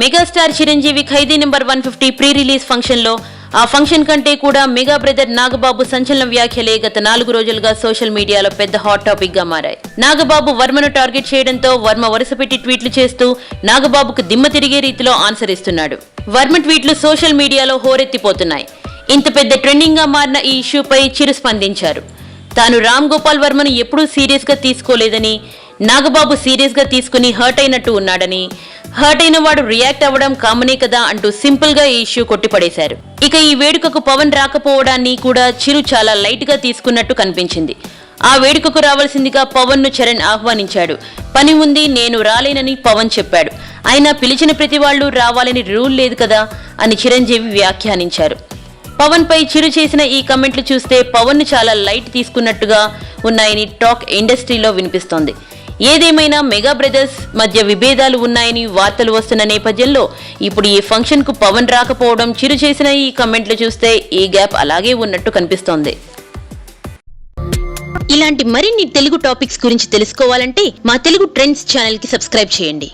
Megastar Chiranjeevi Khaidi number one fifty pre release ఫంక్షన్లో ఆ function కంటే కూడా మెగా బ్రదర్ నాగబాబు సంచలన వ్యాఖ్యలే గత నాలుగు రోజులుగా సోషల్ మీడియాలో పెద్ద హాట్ టాపిక్గా మారాయి. నాగబాబు వర్మను టార్గెట్ చేయడంతో వర్మ వరుసపెట్టి ట్వీట్లు చేస్తూ నాగబాబుకు దిమ్మ తిరిగే రీతిలో ఆన్సర్ ఇస్తున్నాడు వర్మ ట్వీట్లు సోషల్ మీడియాలో హోరెత్తిపోతున్నాయి. ఇంత పెద్ద ట్రెండింగ్గా మారిన ఈ ఇష్యూపై చిరు స్పందించారు. తాను రామ్ గోపాల్ వర్మను ఎప్పుడూ సీరియస్గా తీసుకోలేదని నాగబాబు సీరియస్గా తీసుకుని హర్ట్ అయినట్టు ఉన్నాడని. హర్ట్ అయిన వాడు రియాక్ట్ అవ్వడం కామనే కదా అంటూ సింపుల్గా ఈ ఇష్యూ కొట్టిపడేశారు. ఇక ఈ వేడుకకు పవన్ రాకపోవడాన్ని కూడా చిరు చాలా లైట్గా తీసుకున్నట్టు కనిపించింది. ఆ వేడుకకు రావాల్సిందిగా పవన్ను చరణ్ ఆహ్వానించాడు. పని ఉంది నేను రాలేనని పవన్ చెప్పాడు. అయినా పిలిచిన ప్రతి వాళ్ళు రావాలని రూల్ లేదు కదా అని చిరంజీవి వ్యాఖ్యానించారు. పవన్ పై చిరు చేసిన ఈ కమెంట్లు చూస్తే పవన్ను చాలా లైట్ తీసుకున్నట్టుగా ఉన్నాయని టాక్ ఇండస్ట్రీలో వినిపిస్తోంది. ఏదేమైనా మెగా బ్రదర్స్ మధ్య విభేదాలు ఉన్నాయని వార్తలు వస్తున్న నేపథ్యంలో ఇప్పుడు ఈ ఫంక్షన్కు పవన్ రాకపోవడం చిరు చేసిన ఈ కమెంట్లు చూస్తే ఈ గ్యాప్ అలాగే ఉన్నట్టు కనిపిస్తోంది. ఇలాంటి మరిన్ని తెలుగు టాపిక్స్ గురించి తెలుసుకోవాలంటే మా తెలుగు ట్రెండ్స్ ఛానల్కి సబ్స్క్రైబ్ చేయండి.